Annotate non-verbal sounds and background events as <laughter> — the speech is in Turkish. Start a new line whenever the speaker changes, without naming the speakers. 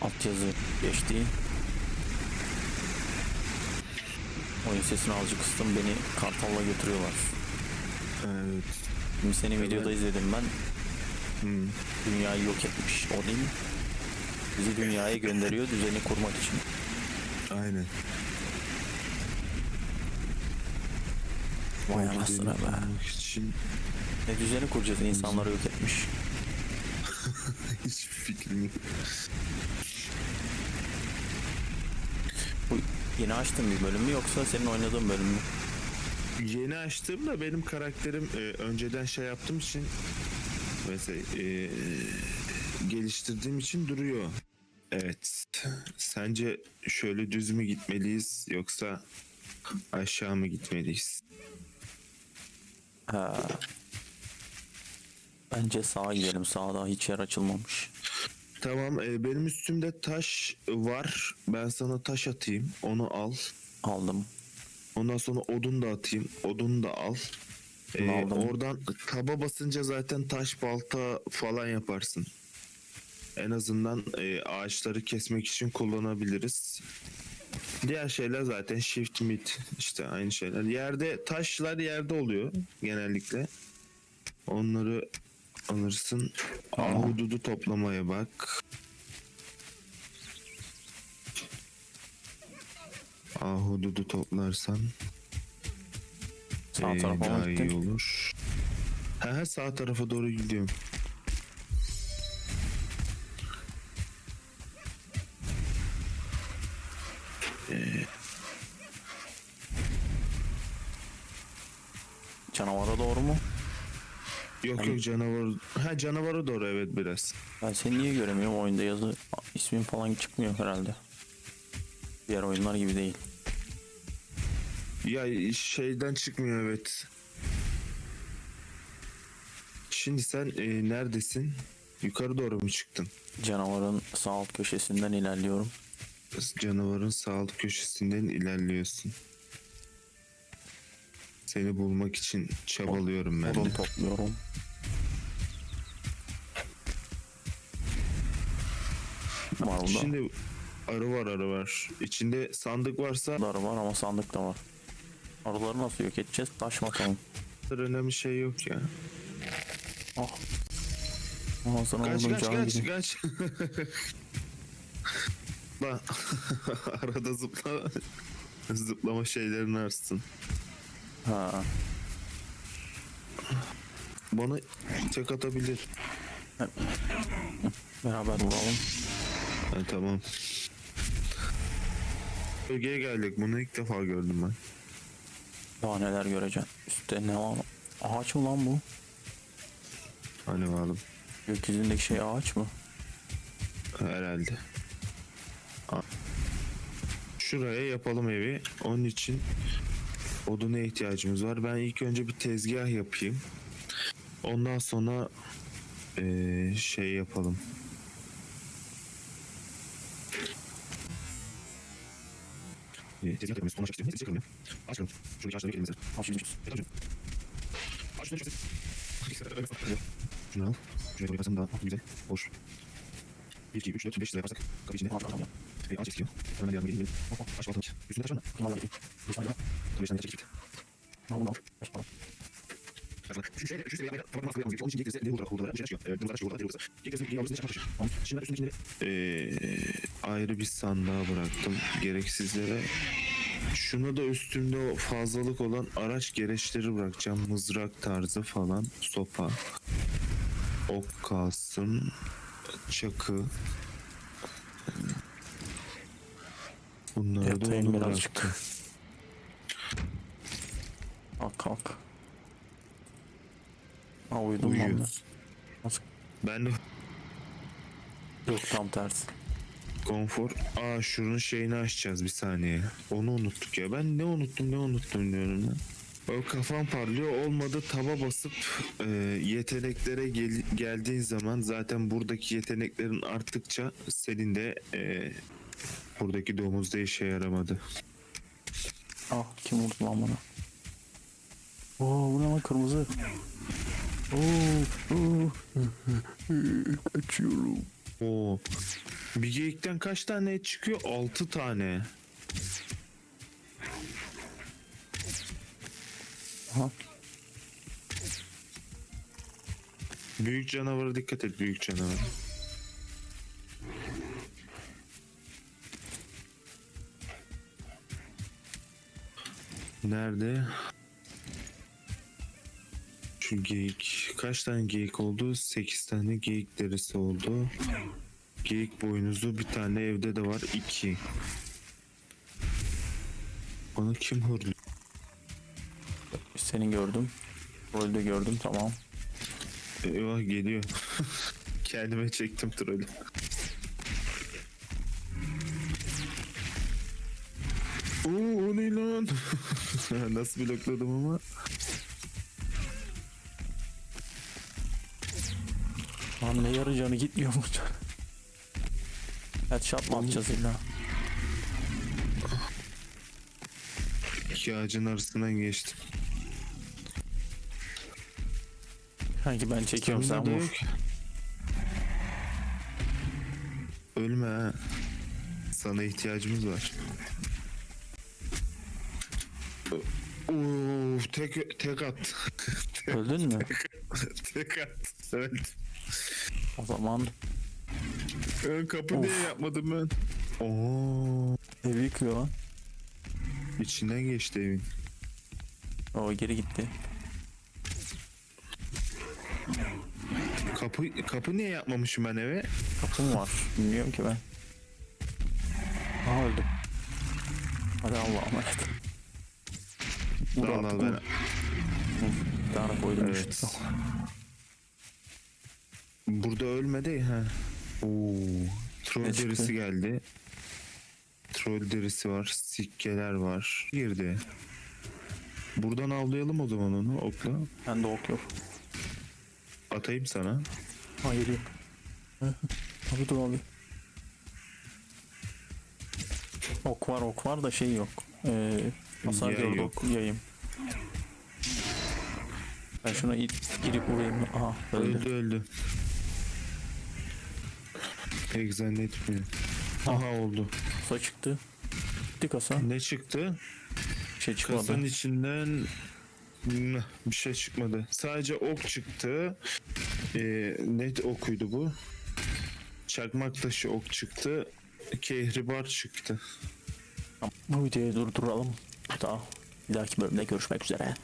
altyazı geçti. Oyun sesini azıcık kıstım beni kartalla götürüyorlar.
Evet.
Şimdi seni videoda izledim ben.
Hmm.
Dünyayı yok etmiş Odin. Bizi dünyaya gönderiyor düzeni kurmak için.
Aynen.
Vay anasını be.
İçin
Ne düzeni kuracağız insanları yok etmiş. <laughs>
hiç fikrim yok.
Yeni açtığın bir bölüm mü yoksa senin oynadığın bölüm mü?
Yeni açtığımda benim karakterim e, önceden şey yaptığım için mesela e, geliştirdiğim için duruyor. Evet. Sence şöyle düz mü gitmeliyiz yoksa aşağı mı gitmeliyiz?
Ha. Bence sağa gidelim. Sağda hiç yer açılmamış.
Tamam e, benim üstümde taş var. Ben sana taş atayım. Onu al.
Aldım.
Ondan sonra odun da atayım. Odun da al.
Bunu aldım.
oradan taba basınca zaten taş balta falan yaparsın. En azından e, ağaçları kesmek için kullanabiliriz. Diğer şeyler zaten shift mid işte aynı şeyler. Yerde taşlar yerde oluyor genellikle. Onları alırsın. Ahududu toplamaya bak. Ahududu toplarsan
Sağ
ee,
tarafa
daha iyi
gittin?
olur. He he sağ tarafa doğru gidiyorum.
Canavara doğru mu?
Yok yok canavar. Ha canavara doğru evet biraz.
Ben seni niye göremiyorum oyunda yazı ismin falan çıkmıyor herhalde. Diğer oyunlar gibi değil.
Ya şeyden çıkmıyor evet. Şimdi sen e, neredesin? Yukarı doğru mu çıktın?
Canavarın sağ alt köşesinden ilerliyorum.
Canavarın sağ alt köşesinden ilerliyorsun. Seni bulmak için çabalıyorum ben
Odun
de.
topluyorum. Var burada.
Şimdi arı var arı var. İçinde sandık varsa
Arı var ama sandık da var. Arıları nasıl yok edeceğiz? Taş mı atalım?
önemli şey yok ya.
Ah.
Kaç
vurdum
kaç
can
kaç
gibi.
kaç. <laughs> Lan <laughs> arada zıpla zıplama şeylerini arsın.
Ha.
Bana tek atabilir.
Beraber vuralım.
Ha, tamam. Bölgeye geldik. Bunu ilk defa gördüm ben.
Daha neler göreceksin. Üstte ne var? Ağaç mı lan bu?
Hani varım.
Gökyüzündeki şey ağaç mı?
Herhalde. Şuraya yapalım evi. Onun için oduna ihtiyacımız var. Ben ilk önce bir tezgah yapayım. Ondan sonra eee, şey yapalım. Ee, ya. Şunu, al. Şuraya doğru yaparsan daha güzel. Olur. 1, 2, 3, 4, 5 lira yaparsak kapı içinde. E, ağaç eskiyor. Hemen yardım geleyim. Aç baltalık. Üstünde taş var mı? Tabii beş tane gerçek git. Şu şeyle, şu şey ayrı bir sandığa bıraktım. Gereksizlere. Şuna da üstümde o fazlalık olan araç gereçleri bırakacağım. Mızrak tarzı falan. Sopa. Ok kalsın. Çakı. Bunları da
Yatayım
onu
birazcık.
bıraktım.
Kalk kalk. Ha uyudum lan ben. Nasıl?
Ben de
Yok tam tersi.
konfor. Aa şunun şeyini açacağız bir saniye. Onu unuttuk ya. Ben ne unuttum ne unuttum diyorum ya. O kafam parlıyor. Olmadı taba basıp e, yeteneklere gel- geldiğin zaman zaten buradaki yeteneklerin arttıkça senin de e, buradaki domuzda işe yaramadı.
Ah kim vurdu lan bana? Oo bu ne lan kırmızı? Oo, oo. <laughs> Kaçıyorum.
Oo. Bir geyikten kaç tane et çıkıyor? 6 tane.
Aha.
Büyük canavara dikkat et büyük canavara. Nerede? Şu geyik. Kaç tane geyik oldu? 8 tane geyik derisi oldu. Geyik boynuzu bir tane evde de var. 2. Bana kim hırlıyor?
Seni gördüm. Rolde gördüm tamam.
Eyvah geliyor. <laughs> Kendime çektim trolü. Oo o ne lan? <laughs> Nasıl blokladım ama?
Lan ne yarı canı gitmiyor mu? Headshot mı atacağız illa?
İki ağacın arasından geçtim.
Sanki ben çekiyorum sen
da
vur.
Ölme ha. Sana ihtiyacımız var. Oo, tek tek at. <laughs>
Öldün mü?
tek at. Öldüm.
O zaman
Ön kapı
Of.
niye yapmadım ben? Oo,
evi yıkıyor lan.
içinden geçti evin.
O geri gitti.
Kapı kapı niye yapmamışım ben eve?
Kapı mı var? Bilmiyorum ki ben. Aha öldüm. Hadi Allah'a emanet. Vur
Al al
artık,
ben.
vur. Bir tane koydum
Evet. Burada ölmedi ha. Oo, troll
Ne çıktı?
derisi geldi. Troll derisi var, sikkeler var. Girdi. Buradan avlayalım o zaman onu okla.
Bende ok yok.
Atayım sana.
Ha geliyor. abi dur abi. Ok var ok var da şey yok. Ee, hasar
Yay
gördü
yok.
ok yayım. Ben şuna it, girip vurayım. Aha öldü.
Öldü öldü. Pek zannetmiyorum. Aha oldu.
Kasa çıktı. Gitti kasa.
Ne çıktı?
Bir şey çıkmadı.
Kasanın içinden bir şey çıkmadı. Sadece ok çıktı. Ee, net okuydu bu. Çakmak taşı ok çıktı. Kehribar çıktı.
Bu videoyu durduralım. Daha bir dahaki bölümde görüşmek üzere.